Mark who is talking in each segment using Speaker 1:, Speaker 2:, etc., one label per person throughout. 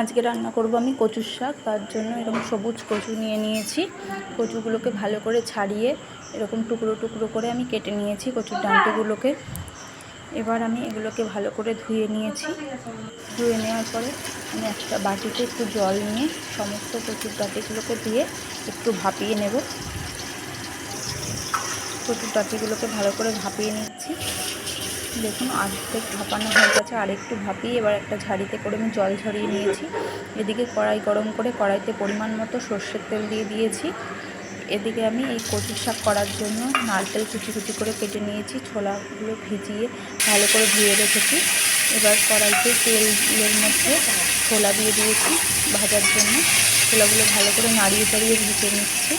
Speaker 1: আজকে রান্না করব আমি কচুর শাক, তার জন্য এরকম সবুজ কচু নিয়ে নিয়েছি। কচুগুলোকে ভালো করে ছাড়িয়ে এরকম টুকরো টুকরো করে আমি কেটে নিয়েছি কচুর ডাঁটিগুলোকে এবার আমি এগুলোকে ভালো করে ধুয়ে নিয়েছি। ধুয়ে নেওয়ার পরে আমি একটা বাটিতে একটু জল নিয়ে সমস্ত কচুর ডাঁটিগুলোকে দিয়ে একটু ভাপিয়ে নেব। কচুর ডাঁটিগুলোকে ভালো করে ভাপিয়ে নিচ্ছি। দেখুন অর্ধেক ভাপানো হয়ে গেছে। আর একটু ভাপিয়ে এবার একটা ঝাড়িতে করে আমি জল ঝরিয়ে নিয়েছি। এদিকে কড়াই গরম করে কড়াইতে পরিমাণ মতো সর্ষের তেল দিয়ে দিয়েছি। এদিকে আমি এই কচুর শাক করার জন্য নারকেল কুচি কুচি করে কেটে নিয়েছি। ছোলাগুলো ভিজিয়ে ভালো করে ধুয়ে রেখেছি। এবার কড়াইতে তেলের মধ্যে ছোলা দিয়ে দিয়েছি ভাজার জন্য। ছোলাগুলো ভালো করে নাড়িয়ে চাড়িয়ে ভেজে নিচ্ছি।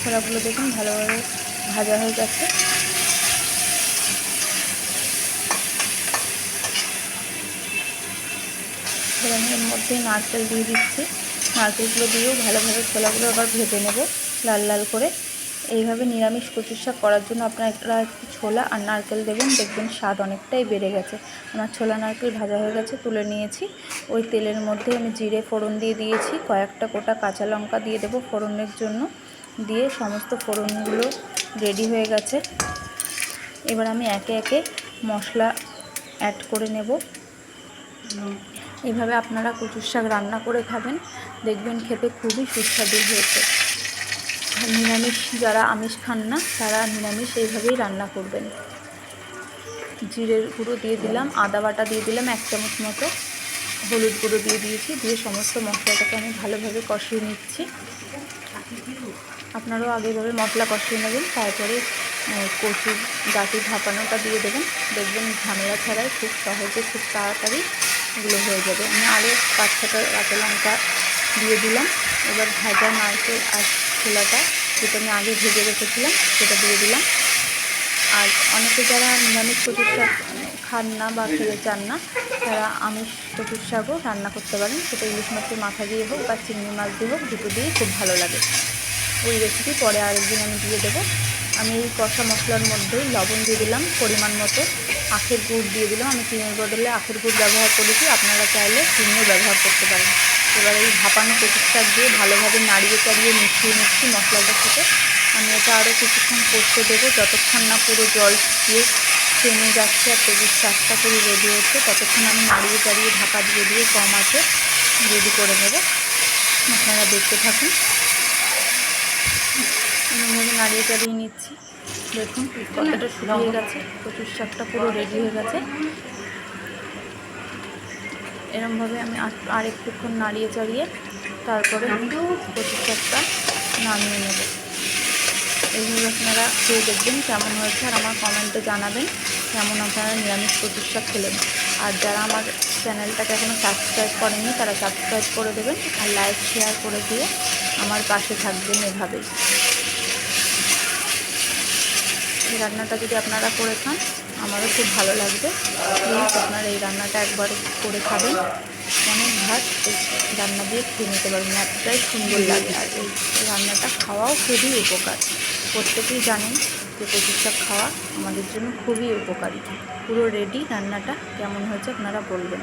Speaker 1: ছোলাগুলো দেখুন ভালোভাবে ভাজা হয়ে গেছে। এর মধ্যে নারকেল দিয়ে দিচ্ছি। নারকেলগুলো দিয়েও ভালোভাবে ছোলাগুলো আবার ভেজে নেব লাল লাল করে। এইভাবে নিরামিষ কচুর করার জন্য আপনারা একটু ছোলা আর নারকেল দেবেন, দেখবেন স্বাদ অনেকটাই বেড়ে গেছে। আমার ছোলা নারকেল ভাজা হয়ে গেছে, তুলে নিয়েছি। ওই তেলের মধ্যে আমি জিরে ফোড়ন দিয়ে দিয়েছি। কয়েকটা কোটা কাঁচা লঙ্কা দিয়ে দেবো ফোড়নের জন্য। দিয়ে সমস্ত ফোড়নগুলো রেডি হয়ে গেছে। এবার আমি একে একে মশলা অ্যাড করে নেব। এভাবে আপনারা কচুর শাক রান্না করে খাবেন। দেখবেন খেতে খুবই সুস্বাদু হয়েছে। নিরামিষ যারা আমিষ খান না, তারা নিরামিষ এইভাবেই রান্না করবেন। জিরের গুঁড়ো দিয়ে দিলাম, আদা বাটা দিয়ে দিলাম এক চামচ মতো। হলুদ গুঁড়ো দিয়ে দিয়েছি, দিয়ে সমস্ত মশলাটাকে আমি ভালোভাবে কষিয়ে নিচ্ছি। আপনারাও আগেভাবে মশলা কষিয়ে নেবেন, তারপরে কচুর গাটি ঢাকানোটা দিয়ে দেবেন। দেখবেন ঝামেলা ছাড়াই খুব সহজে খুব তাড়াতাড়ি এগুলো হয়ে যাবে। আমি আরও পাঁচ ছটা কাঁচা লঙ্কা দিয়ে দিলাম। এবার ভাজা নারকেল আর ছোলাটা যেটা আমি আগে ভেজে রেখেছিলাম, সেটা দিয়ে দিলাম। আর অনেকে যারা নিরামিষ কচুর শাক খান না বা খেতে চান না, তারা আমিষ কচুর শাকও রান্না করতে পারেন। সেটা ইলিশ মাছের মাথা দিয়ে হোক বা চিংড়ি মাছ দিয়ে হোক, দুটো দিয়ে খুব ভালো লাগে। ওই রেসিপি পরে আরেকদিন আমি দিয়ে দেবো। আমি এই কষা মশলার মধ্যেই লবণ দিয়ে দিলাম পরিমাণ মতো। আখের গুড় দিয়ে দিলাম। আমি চিনির বদলে আখের গুড় ব্যবহার করেছি। আপনারা চাইলে চিনিও ব্যবহার করতে পারেন। এবার এই ভাপানো শাক দিয়ে ভালোভাবে নাড়িয়ে চাড়িয়ে মিশিয়ে নিচ্ছি মশলাটার সাথে আমি এটা আরও কিছুক্ষণ করতে দেবো। যতক্ষণ না পুরো জল দিয়ে টেনে যাচ্ছে আর কচুর শাকটা করে রেডি হচ্ছে, ততক্ষণ আমি নাড়িয়ে চাড়িয়ে ঢাকা দিয়ে দিয়ে কম আছে রেডি করে নেব। আপনারা দেখতে থাকুন। এরকমভাবে নাড়িয়ে চাড়িয়ে নিচ্ছি। দেখুন, কতটা শুকিয়ে গেছে, কচুর শাকটা পুরো রেডি হয়ে গেছে। এরমভাবে আমি আর একটুক্ষণ নাড়িয়ে চাড়িয়ে তারপরে কচুর শাকটা নামিয়ে নেব। এইভাবে আপনারা খেয়ে দেখবেন কেমন হয়েছে আর আমার কমেন্টে জানাবেন কেমন আপনারা নিরামিষ কচুর শাক খেলেন। আর যারা আমার চ্যানেলটাকে এখনও সাবস্ক্রাইব করেনি তারা সাবস্ক্রাইব করে দেবেন আর লাইক শেয়ার করে দিয়ে আমার পাশে থাকবেন এভাবেই। রান্নাটা যদি আপনারা করে খান, আমারও খুব ভালো লাগবে। প্লিজ আপনারা এই রান্নাটা একবার করে খাবেন। অনেক ভাত রান্না দিয়ে খেয়ে নিতে পারবেন। এতটাই সুন্দর লাগে। আর এই রান্নাটা খাওয়াও খুবই উপকার। প্রত্যেকেই জানেন যে শাক খাওয়া আমাদের জন্য খুবই উপকারী। পুরো রেডি রান্নাটা কেমন হয়েছে আপনারা বলবেন।